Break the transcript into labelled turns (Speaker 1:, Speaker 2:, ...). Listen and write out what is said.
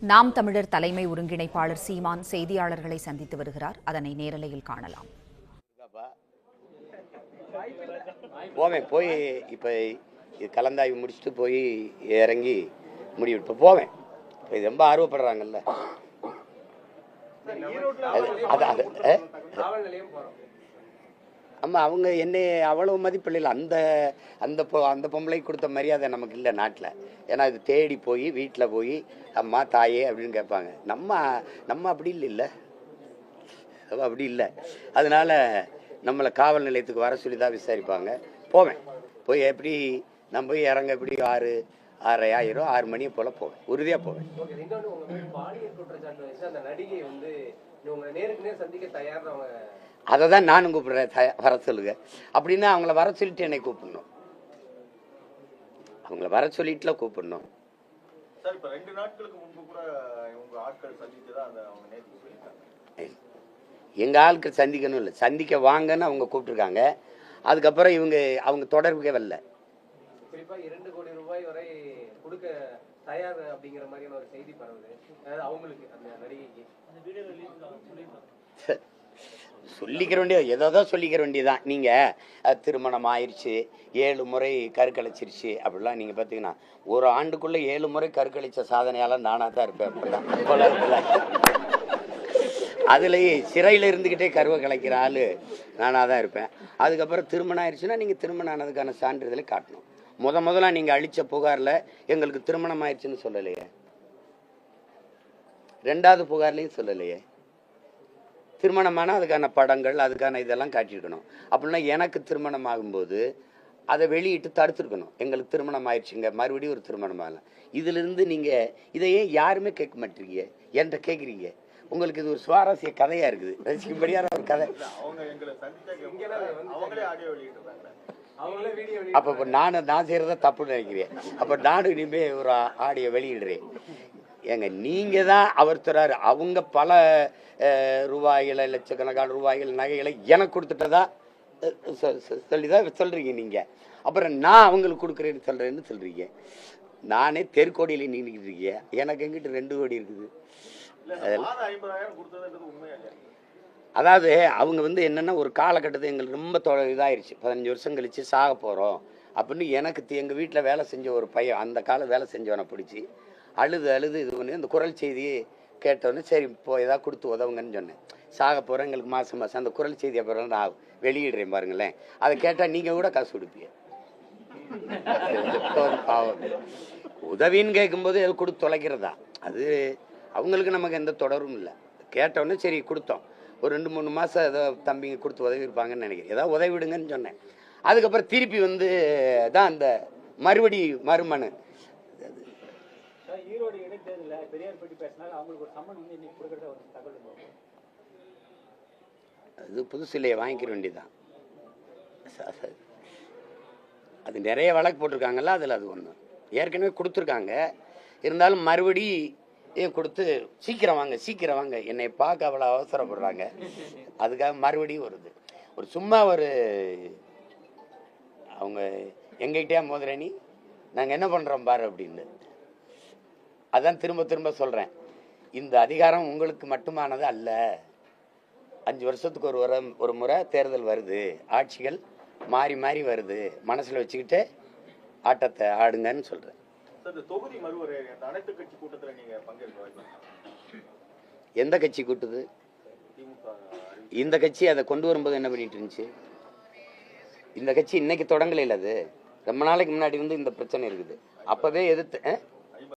Speaker 1: நாம் தமிழர் தலைமை ஒருங்கிணைப்பாளர் சீமான் செய்தியாளர்களை சந்தித்து வருகிறார். அதனை நேரலையில் காணலாம்.
Speaker 2: போவேன் போய் இப்போ கலந்தாய்வு முடிச்சுட்டு போய் இறங்கி முடிவு இப்போ போவேன் இப்போ இது ரொம்ப ஆர்வப்படுறாங்கல்ல. அது- அது அம்மா அவங்க என்னை அவ்வளவு மதிப்பில்லை அந்த அந்த பொ- அந்த பொம்பளைக்கு கொடுத்த மரியாதை நமக்கு இல்லை நாட்டில். ஏன்னா இது தேடி போய் வீட்டில் போய் அம்மா தாயே அப்படின்னு கேட்பாங்க. நம்ம நம்ம அப்படி இல்லை இல்லை. அப்படி இல்லை. அதனால் நம்மளை காவல் நிலையத்துக்கு வர சொல்லி தான் விசாரிப்பாங்க. போவேன். போய் எப்படி நான் போய் இறங்க எப்படி ஆறு ஆறரை ஆயிரம் ஆறு மணியை போல் போவேன். உறுதியாக போவேன்.
Speaker 3: நடிகை வந்து நேருக்கு நேர் சந்திக்க தயார்
Speaker 2: அதை தான் நானும் கூப்பிடுறேன் வர சொல்லுங்க. அப்படின்னா அவங்கள வர சொல்லிட்டு என்னை கூப்பிடணும். அவங்கள வர சொல்லிட்டுல கூப்பிடணும்.
Speaker 4: சார் இப்ப ரெண்டு நாட்களுக்கு முன்பு கூட உங்க ஆட்கள்
Speaker 2: சந்திக்கணும் இல்லை. சந்திக்க வாங்கன்னு அவங்க கூப்பிட்டுருக்காங்க. அதுக்கப்புறம் இவங்க அவங்க தொடர்புக்கே வரல.
Speaker 3: குறிப்பா இரண்டு கோடி ரூபாய் வரை கொடுக்க தயார் அப்படிங்கிற மாதிரியான ஒரு செய்தி பரவுது. அதாவது அவங்களுக்கு அந்த நடிகைக்கு.
Speaker 2: சொல்லிக்கிற வேண்டியது ஏதோ தான் சொல்லிக்கிற வேண்டியதுதான். நீங்கள் திருமணம் ஆயிடுச்சு ஏழு முறை கருக்கழிச்சிருச்சு அப்படிலாம் நீங்கள் பார்த்தீங்கன்னா ஒரு ஆண்டுக்குள்ளே ஏழு முறை கருக்கழிச்ச சாதனையால நானாக தான் இருப்பேன் அப்படிலாம். போல அதுலேயே சிறையில இருந்துக்கிட்டே கருவை கலைக்கிற ஆள் நானாக தான் இருப்பேன். அதுக்கப்புறம் திருமணம் ஆயிடுச்சுன்னா நீங்கள் திருமணம் ஆனதுக்கான சான்றிதழை காட்டணும். முத முதல்ல நீங்கள் அழித்த புகாரில் எங்களுக்கு திருமணம் ஆயிடுச்சுன்னு சொல்லலையே. ரெண்டாவது புகார்லையும் சொல்லலையே. திருமணமான அதுக்கான படங்கள் அதுக்கான இதெல்லாம் காட்டியிருக்கணும். அப்படின்னா எனக்கு திருமணம் ஆகும்போது அதை வெளியிட்டு தடுத்துருக்கணும். எங்களுக்கு திருமணம் ஆயிடுச்சுங்க மறுபடியும் ஒரு திருமணம் ஆகலாம் இதிலிருந்து நீங்கள் இதையே யாருமே கேட்க மாட்டீங்க. என்கிட்ட கேட்குறீங்க. உங்களுக்கு இது ஒரு சுவாரஸ்ய கதையாக இருக்குது. ரசிக்கும்படியான ஒரு கதை.
Speaker 4: அவங்க எங்களை சந்திச்சா அவங்களே ஆடியோ வெளியிட்டிருந்தாங்க
Speaker 3: அவங்களே வீடியோ
Speaker 2: அப்போ இப்போ நான் நான் செய்கிறத தப்புன்னு நினைக்கிறேன் அப்போ நானும் இனிமே ஒரு ஆடியோ வெளியிடுறேன். ஏங்க நீங்கள் தான் அவர் தராரு. அவங்க பல ரூபாய்களை லட்சக்கணக்கான ரூபாய்கள் நகைகளை எனக்கு கொடுத்துட்டதா? சொல்லி தான் சொல்கிறீங்க நீங்கள் அப்புறம் நான் அவங்களுக்கு கொடுக்குறேன்னு சொல்கிறேன்னு சொல்கிறீங்க நானே தெருக்கோடியில் நின்றுக்கிட்டு இருக்கேன். எனக்கு எங்கிட்ட ரெண்டு கோடி இருக்குது? அதாவது அவங்க வந்து என்னன்னா ஒரு காலகட்டத்தை எங்களுக்கு ரொம்ப தொ இதாயிருச்சு. பதினஞ்சு வருஷம் கழிச்சு சாக போகிறோம் அப்படின்னு எனக்கு தி- எங்க வீட்டில் வேலை செஞ்ச ஒரு பையன் அந்த காலம் வேலை செஞ்சவனை பிடிச்சி அழுது அழுது இது பண்ணி அந்த குரல் செய்தியை கேட்டோன்னே சரி இப்போ ஏதாவது கொடுத்து உதவுங்கன்னு சொன்னேன். சாக போகிறேன் எங்களுக்கு மாதம் மாதம் அந்த குரல் செய்தியை அப்புறம் நான் வெளியிடுறேன் பாருங்களேன். அதை கேட்டால் நீங்கள் கூட காசு கொடுப்பீங்க. பாவம். உதவின்னு கேட்கும்போது எது கொடுத்து தொலைக்கிறதா? அது அவங்களுக்கு நமக்கு எந்த தொடரும் இல்லை. கேட்டோன்னே சரி கொடுத்தோம். ஒரு ரெண்டு மூணு மாதம் ஏதோ தம்பிங்க கொடுத்து உதவி இருப்பாங்கன்னு நினைக்கிறேன். ஏதாவது உதவி விடுங்கன்னு சொன்னேன். அதுக்கப்புறம் திருப்பி வந்து தான் அந்த மறுபடி மறுமனு
Speaker 5: பெரியார் பற்றி பேசினாலும் அவங்களுக்கு ஒரு சம்மன் வந்து இன்னைக்கு கொடுக்கறத ஒரு தகவல்
Speaker 2: அது புதுசு வாங்கிக்கிற வேண்டியதுதான். அது நிறைய வழக்கு போட்டிருக்காங்கல்ல அதில் அது ஒன்று ஏற்கனவே கொடுத்துருக்காங்க. இருந்தாலும் மறுபடி கொடுத்து சீக்கிரம் வாங்க சீக்கிரம் வாங்க. என்னை பார்க்க அவ்வளோ அவசரப்படுறாங்க. அதுக்காக மறுபடியும் வருது. ஒரு சும்மா ஒரு அவங்க எங்ககிட்டயா மோதிரணி நாங்கள் என்ன பண்ணுறோம் பாரு அப்படின்னு. அதான் திரும்ப திரும்ப சொல்கிறேன் இந்த அதிகாரம் உங்களுக்கு மட்டுமானது அல்ல. அஞ்சு வருஷத்துக்கு ஒரு வர ஒரு முறை தேர்தல் வருது. ஆட்சிகள் மாறி மாறி வருது. மனசில் வச்சுக்கிட்டு ஆட்டத்தை ஆடுங்கன்னு சொல்கிறேன் எந்த கட்சி கூட்டுது? இந்த கட்சி அதை கொண்டு வரும்போது என்ன பண்ணிட்டு இருந்துச்சு? இந்த கட்சி இன்னைக்கு தொடங்கல அது. ரொம்ப நாளைக்கு முன்னாடி வந்து இந்த பிரச்சனை இருக்குது. அப்பவே எதிர்த்து?